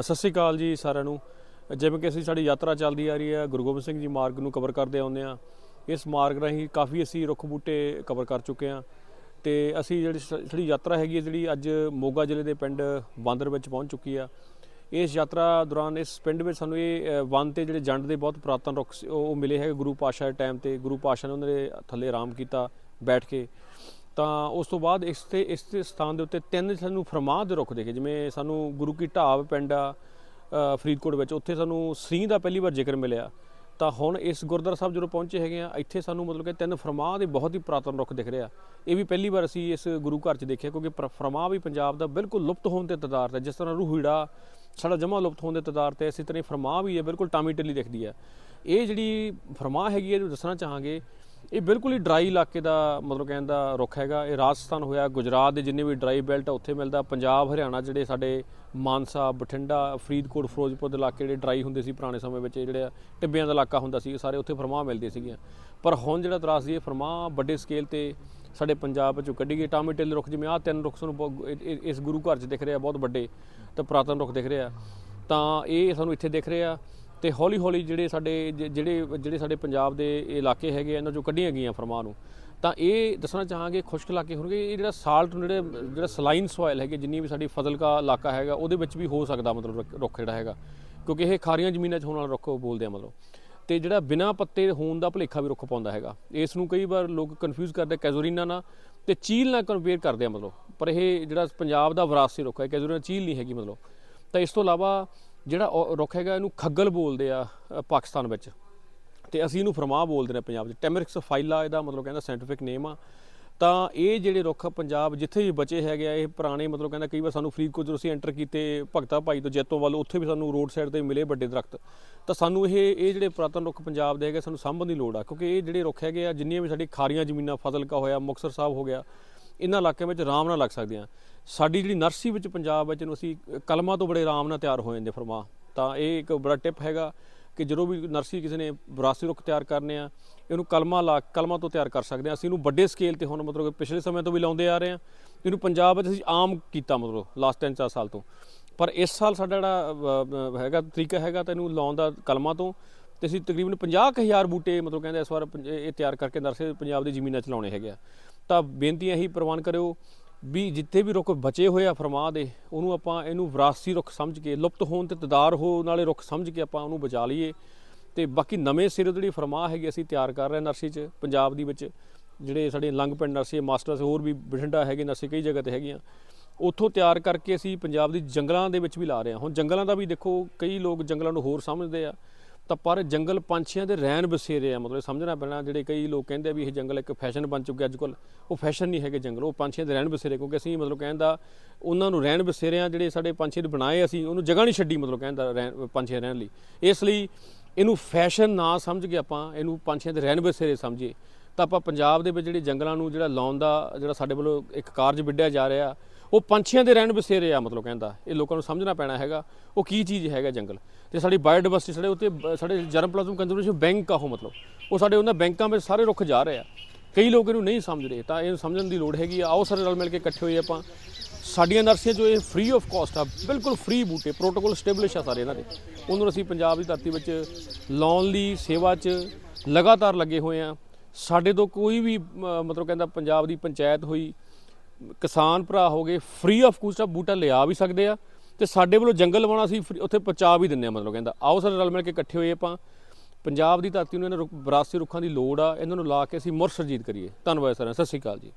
ਸਤਿ ਸ਼੍ਰੀ ਅਕਾਲ ਜੀ ਸਾਰਿਆਂ ਨੂੰ। ਜਿਵੇਂ ਕਿ ਅਸੀਂ ਸਾਡੀ ਯਾਤਰਾ ਚੱਲਦੀ ਆ ਰਹੀ ਹੈ ਗੁਰੂ ਗੋਬਿੰਦ ਸਿੰਘ ਜੀ ਮਾਰਗ ਨੂੰ ਕਵਰ ਕਰਦੇ ਆਉਂਦੇ ਆ ਇਸ ਮਾਰਗ ਰਾਹੀਂ ਕਾਫੀ ਅਸੀਂ ਰੁੱਖ ਬੂਟੇ ਕਵਰ ਕਰ ਚੁੱਕੇ ਆ ਤੇ ਅਸੀਂ ਜਿਹੜੀ ਸ- ਸਾਡੀ ਯਾਤਰਾ ਹੈਗੀ ਹੈ ਜਿਹੜੀ ਅੱਜ ਮੋਗਾ ਜ਼ਿਲ੍ਹੇ ਦੇ ਪਿੰਡ ਬਾਂਦਰ ਵਿੱਚ ਪਹੁੰਚ ਚੁੱਕੀ ਆ। ਇਸ ਯਾਤਰਾ ਦੌਰਾਨ ਇਸ ਪਿੰਡ ਵਿੱਚ ਸਾਨੂੰ ਇਹ ਅ, ਵਨ ਤੇ ਜਿਹੜੇ ਜੰਡ ਦੇ ਬਹੁਤ ਪੁਰਾਤਨ ਰੁੱਖ ਸੀ, ਉਹ ਉਹ ਮਿਲੇ ਹੈਗੇ ਗੁਰੂ ਪਾਸ਼ਾ ਦੇ ਟਾਈਮ ਤੇ। ਗੁਰੂ ਪਾਸ਼ਾ ਨੇ ਉਹਨਾਂ ਦੇ ਥੱਲੇ ਆਰਾਮ ਕੀਤਾ ਬੈਠ ਕੇ। ਤਾਂ ਉਸ ਤੋਂ ਬਾਅਦ ਇਸ ਤੇ, ਇਸ ਸਥਾਨ ਦੇ ਉੱਤੇ ਤਿੰਨ ਸਾਨੂੰ ਫਰਮਾਂ ਦੇ ਰੁੱਖ ਦੇਖੇ, ਜਿਵੇਂ ਸਾਨੂੰ ਗੁਰੂ ਕੀ ਢਾਬ ਪਿੰਡ ਆ ਫਰੀਦਕੋਟ ਵਿੱਚ, ਉੱਥੇ ਸਾਨੂੰ ਸਿੰਘ ਦਾ ਪਹਿਲੀ ਵਾਰ ਜ਼ਿਕਰ ਮਿਲਿਆ। ਤਾਂ ਹੁਣ ਇਸ ਗੁਰਦੁਆਰਾ ਸਾਹਿਬ ਜਦੋਂ ਪਹੁੰਚੇ ਹੈਗੇ ਆ, ਇੱਥੇ ਸਾਨੂੰ ਮਤਲਬ ਕਿ ਤਿੰਨ ਫਰਮਾਂ ਦੇ ਬਹੁਤ ਹੀ ਪੁਰਾਤਨ ਰੁੱਖ ਦਿਖ ਰਿਹਾ। ਇਹ ਵੀ ਪਹਿਲੀ ਵਾਰ ਅਸੀਂ ਇਸ ਗੁਰੂ ਘਰ 'ਚ ਦੇਖਿਆ, ਕਿਉਂਕਿ ਪਰ- ਫਰਮਾਂ ਵੀ ਪੰਜਾਬ ਦਾ ਬਿਲਕੁਲ ਲੁਪਤ ਹੋਣ ਤੇ ਤਦਾਰ ਤੇ, ਜਿਸ ਤਰ੍ਹਾਂ ਰੂਹੀੜਾ ਸਾਡਾ ਜਮਾ ਲੁਪਤ ਹੋਣ ਦੇ ਤਦਾਰ ਤੇ, ਇਸੇ ਤਰ੍ਹਾਂ ਹੀ ਫਰਮਾਂ ਵੀ ਹੈ ਬਿਲਕੁਲ ਟਾਮੀ ਟੱਲੀ ਦਿਖਦੀ ਹੈ ਇਹ ਜਿਹੜੀ ਫਰਮਾਂ ਹੈਗੀ ਹੈ ਇਹ ਦੱਸਣਾ ਚਾਹਾਂਗੇ ਇਹ ਬਿਲਕੁਲ ਹੀ ਡਰਾਈ ਇਲਾਕੇ ਦਾ ਮਤਲਬ ਕਹਿੰਦਾ ਰੁੱਖ ਹੈਗਾ। ਇਹ ਰਾਜਸਥਾਨ ਹੋਇਆ, ਗੁਜਰਾਤ ਦੇ ਜਿੰਨੇ ਵੀ ਡਰਾਈ ਬੈਲਟ ਆ, ਉੱਥੇ ਮਿਲਦਾ। ਪੰਜਾਬ, ਹਰਿਆਣਾ ਜਿਹੜੇ ਸਾਡੇ ਮਾਨਸਾ, ਬਠਿੰਡਾ, ਫਰੀਦਕੋਟ, ਫਿਰੋਜ਼ਪੁਰ ਦੇ ਇਲਾਕੇ ਜਿਹੜੇ ਡਰਾਈ ਹੁੰਦੇ ਸੀ ਪੁਰਾਣੇ ਸਮੇਂ ਵਿੱਚ, ਇਹ ਜਿਹੜੇ ਟਿੱਬਿਆਂ ਦਾ ਇਲਾਕਾ ਹੁੰਦਾ ਸੀ ਸਾਰੇ ਉੱਥੇ ਫਰਮਾਂ ਮਿਲਦੇ ਸੀਗੀਆਂ। ਪਰ ਹੁਣ ਜਿਹੜਾ ਤਰਾਸ ਦੀ ਇਹ ਫਰਮਾਂ ਵੱਡੇ ਸਕੇਲ ਤੇ ਸਾਡੇ ਪੰਜਾਬ ਵਿੱਚੋਂ ਕੱਢੀ ਗਈ। ਟਾਮੀ ਟਿੱਲ ਰੁੱਖ ਜਿਵੇਂ ਆਹ ਤਿੰਨ ਰੁੱਖ ਸਾਨੂੰ ਬਹੁਤ- ਇਸ ਗੁਰੂ ਘਰ 'ਚ ਦਿਖ ਰਿਹਾ, ਬਹੁਤ ਵੱਡੇ ਤੇ ਪੁਰਾਤਨ ਰੁੱਖ ਦਿਖ ਰਿਹਾ। ਤਾਂ ਇਹ ਸਾਨੂੰ ਇੱਥੇ ਦਿਖ ਰਿਹਾ। ਤੇ ਹੌਲੀ ਹੌਲੀ ਜਿਹੜੇ ਸਾਡੇ ਜਿਹੜੇ ਜਿਹੜੇ ਸਾਡੇ ਪੰਜਾਬ ਦੇ ਇਲਾਕੇ ਹੈਗੇ ਆ, ਇਹਨਾਂ ਚੋਂ ਕੱਢੀਆਂ ਗਈਆਂ ਫਰਮਾਂ ਨੂੰ। ਤਾਂ ਇਹ ਦੱਸਣਾ ਚਾਹਾਂਗੇ ਖੁਸ਼ਕ ਇਲਾਕੇ ਹੋਣਗੇ ਇਹ ਜਿਹੜਾ ਸਾਲਟ ਜਿਹੜੇ ਜਿਹੜਾ ਸਲਾਈਨ ਸੋਇਲ ਹੈਗੇ ਜਿੰਨੀ ਵੀ ਸਾਡੀ ਫਸਲ ਦਾ ਇਲਾਕਾ ਹੈਗਾ ਉਹਦੇ ਵਿੱਚ ਵੀ ਹੋ ਸਕਦਾ ਮਤਲਬ ਰੁੱਖ- ਜਿਹੜਾ ਹੈਗਾ। ਕਿਉਂਕਿ ਇਹ ਖਾਰੀਆਂ ਜ਼ਮੀਨਾਂ 'ਚ ਹੋਣ ਵਾਲਾ ਰੁੱਖ ਬੋਲਦੇ ਆ ਮਤਲਬ। ਤੇ ਜਿਹੜਾ ਬਿਨਾਂ ਪੱਤੇ ਹੋਣ ਦਾ ਭਲੇਖਾ ਵੀ ਰੁੱਖ ਪਾਉਂਦਾ ਹੈਗਾ। ਇਸ ਨੂੰ ਕਈ ਵਾਰ ਲੋਕ ਕਨਫਿਊਜ਼ ਕਰਦੇ ਕੈਜ਼ੋਰੀਨਾ ਨਾਲ ਤੇ ਚੀਲ ਨਾਲ ਕੰਪੇਅਰ ਕਰਦੇ ਆ ਮਤਲਬ। ਪਰ ਇਹ ਜਿਹੜਾ ਪੰਜਾਬ ਦਾ ਵਿਰਾਸਤੀ ਰੁੱਖ ਹੈ ਕੈਜ਼ੋਰੀਨਾ ਚੀਲ ਨਹੀਂ ਹੈਗੀ ਮਤਲਬ। ਤਾਂ ਇਸ ਤੋਂ ਇਲਾਵਾ ਜਿਹੜਾ ਉਹ ਰੁੱਖ ਹੈਗਾ, ਇਹਨੂੰ ਖੱਗਲ ਬੋਲਦੇ ਆ ਪਾਕਿਸਤਾਨ ਵਿੱਚ। ਤੇ ਅਸੀਂ ਇਹਨੂੰ ਫਰਮਾ ਬੋਲਦੇ ਨੇ ਪੰਜਾਬ 'ਚ ਟੈਮਰਿਕਸ ਫਾਈਲਾ ਇਹਦਾ ਮਤਲਬ ਕਹਿੰਦਾ ਸਾਇੰਟੀਫਿਕ ਨੇਮ ਆ। ਤਾਂ ਇਹ ਜਿਹੜੇ ਰੁੱਖ ਪੰਜਾਬ ਜਿੱਥੇ ਵੀ ਬਚੇ ਹੈਗੇ ਆ, ਇਹ ਪੁਰਾਣੇ ਮਤਲਬ ਕਹਿੰਦਾ ਕਈ ਵਾਰ ਸਾਨੂੰ ਫਰੀਦਕੋਟ ਜਦੋਂ ਅਸੀਂ ਐਂਟਰ ਕੀਤੇ ਭਗਤਾ ਭਾਈ ਤੋਂ ਜੈਤੋਂ ਵੱਲ ਉੱਥੇ ਵੀ ਸਾਨੂੰ ਰੋਡ ਸਾਈਡ ਤੇ ਮਿਲੇ ਵੱਡੇ ਦਰਖਤ। ਤਾਂ ਸਾਨੂੰ ਇਹ ਇਹ ਜਿਹੜੇ ਪੁਰਾਤਨ ਰੁੱਖ ਪੰਜਾਬ ਦੇ ਹੈਗੇ ਸਾਨੂੰ ਸਾਂਭਣ ਦੀ ਲੋੜ ਆ। ਕਿਉਂਕਿ ਇਹ ਜਿਹੜੇ ਰੁੱਖ ਹੈਗੇ ਆ, ਜਿੰਨੀਆਂ ਵੀ ਸਾਡੀ ਖਾਰੀਆਂ ਜ਼ਮੀਨਾਂ ਫਜ਼ਲਕਾ ਹੋਇਆ, ਮੁਕਤਸਰ ਸਾਹਿਬ ਹੋ ਗਿਆ, ਇਹਨਾਂ ਇਲਾਕਿਆਂ ਵਿੱਚ ਆਰਾਮ ਨਾਲ ਲੱਗ ਸਕਦੇ ਆ ਸਾਡੀ ਜਿਹੜੀ ਨਰਸਰੀ ਵਿੱਚ ਪੰਜਾਬ ਵਿੱਚ ਨੂੰ ਅਸੀਂ ਕਲਮਾਂ ਤੋਂ ਬੜੇ ਆਰਾਮ ਨਾਲ ਤਿਆਰ ਹੋ ਜਾਂਦੇ ਫਰਮਾ। ਤਾਂ ਇਹ ਇੱਕ ਬੜਾ ਟਿਪ ਹੈਗਾ ਕਿ ਜਦੋਂ ਵੀ ਨਰਸਰੀ ਕਿਸੇ ਨੇ ਵਿਰਾਸਤੀ ਰੁੱਖ ਤਿਆਰ ਕਰਨੇ ਆ, ਇਹਨੂੰ ਕਲਮਾਂ ਲਾ ਕਲਮਾਂ ਤੋਂ ਤਿਆਰ ਕਰ ਸਕਦੇ ਆ। ਅਸੀਂ ਇਹਨੂੰ ਵੱਡੇ ਸਕੇਲ ਤੇ ਹੁਣ ਮਤਲਬ ਕਿ ਪਿਛਲੇ ਸਮੇਂ ਤੋਂ ਵੀ ਲਾਉਂਦੇ ਆ ਰਹੇ ਆ ਇਹਨੂੰ ਪੰਜਾਬ ਵਿੱਚ ਅਸੀਂ ਆਮ ਕੀਤਾ ਮਤਲਬ ਲਾਸਟ 3-4 ਸਾਲ ਤੋਂ। ਪਰ ਇਸ ਸਾਲ ਸਾਡਾ ਜਿਹੜਾ ਹੈਗਾ ਤਰੀਕਾ ਹੈਗਾ ਤਾਂ ਇਹਨੂੰ ਲਾਉਣ ਦਾ ਕਲਮਾਂ ਤੋਂ। ਤੇ ਅਸੀਂ ਤਕਰੀਬਨ 50000 ਬੂਟੇ ਮਤਲਬ ਕਹਿੰਦੇ ਇਸ ਵਾਰ ਪੰਜ- ਇਹ ਤਿਆਰ ਕਰਕੇ ਨਰਸਰੀ ਪੰਜਾਬ ਦੀ ਜ਼ਮੀਨਾਂ 'ਚ ਲਾਉਣੇ ਹੈਗੇ ਆ। ਤਾਂ ਬੇਨਤੀ ਇਹੀ ਪ੍ਰਵਾਨ ਕਰਿਓ ਵੀ ਜਿੱਥੇ ਵੀ ਰੁੱਖ ਬਚੇ ਹੋਏ ਆ ਫਰਮਾ ਦੇ, ਉਹਨੂੰ ਆਪਾਂ ਇਹਨੂੰ ਵਿਰਾਸਤੀ ਰੁੱਖ ਸਮਝ ਕੇ, ਲੁਪਤ ਹੋਣ ਤੇ ਤਦਾਰ ਹੋਣ ਵਾਲੇ ਰੁੱਖ ਸਮਝ ਕੇ ਆਪਾਂ ਉਹਨੂੰ ਬਚਾ ਲਈਏ। ਤੇ ਬਾਕੀ ਨਵੇਂ ਸਿਰੇ ਜਿਹੜੀ ਫਰਮਾ ਹੈਗੀ ਅਸੀਂ ਤਿਆਰ ਕਰ ਰਹੇ ਹਾਂ ਨਰਸਰੀ 'ਚ, ਪੰਜਾਬ ਦੀ ਵਿੱਚ। ਜਿਹੜੇ ਸਾਡੇ ਲੰਗ ਪਿੰਡ ਨਰਸਰੀ ਮਾਸਟਰਸ, ਹੋਰ ਵੀ ਬਠਿੰਡਾ ਹੈਗੇ ਨਰਸਰੀ ਕਈ ਜਗ੍ਹਾ ਤੇ ਹੈਗੀਆਂ। ਉੱਥੋਂ ਤਿਆਰ ਕਰਕੇ ਅਸੀਂ ਪੰਜਾਬ ਦੀ ਜੰਗਲਾਂ ਦੇ ਵਿੱਚ ਵੀ ਲਾ ਰਹੇ ਹਾਂ। ਹੁਣ ਜੰਗਲਾਂ ਦਾ ਵੀ ਦੇਖੋ, ਕਈ ਲੋਕ ਜੰਗਲਾਂ ਨੂੰ ਹੋਰ ਸਮਝਦੇ ਆ। ਤਾਂ ਪਰ ਜੰਗਲ ਪੰਛੀਆਂ ਦੇ ਰਹਿਣ ਬਸੇਰੇ ਆ। ਮਤਲਬ ਸਮਝਣਾ ਪੈਣਾ, ਜਿਹੜੇ ਕਈ ਲੋਕ ਕਹਿੰਦੇ ਆ ਵੀ ਇਹ ਜੰਗਲ ਇੱਕ ਫੈਸ਼ਨ ਬਣ ਚੁੱਕਿਆ ਅੱਜ ਕੱਲ੍ਹ ਉਹ ਫੈਸ਼ਨ ਨਹੀਂ ਹੈਗੇ ਜੰਗਲ, ਉਹ ਪੰਛੀਆਂ ਦੇ ਰਹਿਣ ਬਸੇਰੇ। ਕਿਉਂਕਿ ਅਸੀਂ ਮਤਲਬ ਕਹਿੰਦਾ ਉਹਨਾਂ ਨੂੰ ਰਹਿਣ ਬਸੇਰਿਆਂ ਜਿਹੜੇ ਸਾਡੇ ਪੰਛੀ ਨੇ ਬਣਾਏ ਅਸੀਂ, ਉਹਨੂੰ ਜਗ੍ਹਾ ਨਹੀਂ ਛੱਡੀ ਮਤਲਬ ਕਹਿੰਦਾ ਰਹਿਣ, ਪੰਛੀਆਂ ਰਹਿਣ ਲਈ। ਇਸ ਲਈ ਇਹਨੂੰ ਫੈਸ਼ਨ ਨਾ ਸਮਝ ਕੇ ਆਪਾਂ ਇਹਨੂੰ ਪੰਛੀਆਂ ਦੇ ਰਹਿਣ ਬਸੇਰੇ ਸਮਝੀਏ। ਤਾਂ ਆਪਾਂ ਪੰਜਾਬ ਦੇ ਵਿੱਚ ਜਿਹੜੇ ਜੰਗਲਾਂ ਨੂੰ ਜਿਹੜਾ ਲਾਉਣ ਦਾ, ਜਿਹੜਾ ਸਾਡੇ ਵੱਲੋਂ ਇੱਕ ਕਾਰਜ ਵਿੱਢਿਆ ਜਾ ਰਿਹਾ ਉਹ ਪੰਛੀਆਂ ਦੇ ਰਹਿਣ ਬਸੇਰੇ ਆ, ਮਤਲਬ ਕਹਿੰਦਾ। ਇਹ ਲੋਕਾਂ ਨੂੰ ਸਮਝਣਾ ਪੈਣਾ ਹੈਗਾ। ਉਹ ਕੀ ਚੀਜ਼ ਹੈਗਾ ਜੰਗਲ? ਤੇ ਸਾਡੀ ਬਾਇਓਡਾਇਵਰਸਿਟੀ ਸਾਡੇ ਉੱਤੇ, ਸਾਡੇ ਜਰਮ ਪਲਾਜ਼ਮ ਕੰਜ਼ਰਵੇਸ਼ਨ ਬੈਂਕ ਆ ਉਹ ਮਤਲਬ। ਉਹ ਸਾਡੇ ਉਹਨਾਂ ਬੈਂਕਾਂ ਵਿੱਚ ਸਾਰੇ ਰੁੱਖ ਜਾ ਰਹੇ ਆ। ਕਈ ਲੋਕ ਇਹਨੂੰ ਨਹੀਂ ਸਮਝ ਰਹੇ, ਤਾਂ ਇਹਨੂੰ ਸਮਝਣ ਦੀ ਲੋੜ ਹੈਗੀ ਆ। ਆਓ ਸਾਰੇ ਰਲ ਮਿਲ ਕੇ ਇਕੱਠੇ ਹੋਏ ਆਪਾਂ। ਸਾਡੀਆਂ ਨਰਸਰੀਆਂ ਜੋ ਇਹ ਫ੍ਰੀ ਆਫ ਕਾਸਟ ਆ, ਬਿਲਕੁਲ ਫ੍ਰੀ ਬੂਟੇ ਪ੍ਰੋਟੋਕੋਲ ਸਟੈਬਲਿਸ਼ ਆ ਸਾਰੇ ਇਹਨਾਂ ਦੇ। ਉਹਨੂੰ ਅਸੀਂ ਪੰਜਾਬ ਦੀ ਧਰਤੀ ਵਿੱਚ ਲਾਉਣ ਲਈ ਸੇਵਾ 'ਚ ਲਗਾਤਾਰ ਲੱਗੇ ਹੋਏ ਆ। ਸਾਡੇ ਤੋਂ ਕੋਈ ਵੀ ਮਤਲਬ ਕਹਿੰਦਾ ਪੰਜਾਬ ਦੀ ਪੰਚਾਇਤ ਹੋਈ ਕਿਸਾਨ ਭਰਾ ਹੋਗੇ ਫ੍ਰੀ ਆਫ ਕੋਸਟ ਆ, ਬੂਟਾ ਲਿਆ ਵੀ ਸਕਦੇ ਆ। ਤੇ ਸਾਡੇ ਵੱਲੋਂ ਜੰਗਲ ਲਵਾਉਣਾ ਸੀ ਉੱਥੇ ਪਹੁੰਚਾ ਵੀ ਦਿੰਨੇ ਆ, ਮਤਲਬ ਕਹਿੰਦਾ। ਆਓ ਸਾਰੇ ਰਲ ਮਿਲ ਕੇ ਇਕੱਠੇ ਹੋਏ ਆਪਾਂ। ਪੰਜਾਬ ਦੀ ਧਰਤੀ ਨੂੰ ਇਹਨਾਂ ਰੁੱਖ- ਵਿਰਾਸਤੀ ਰੁੱਖਾਂ ਦੀ ਲੋੜ ਆ, ਇਹਨਾਂ ਨੂੰ ਲਾ ਕੇ ਅਸੀਂ ਮੁੜ ਸਰਜੀਤ ਕਰੀਏ। ਧੰਨਵਾਦ ਸਰ ਸਤਿ ਸ਼੍ਰੀ ਅਕਾਲ ਜੀ।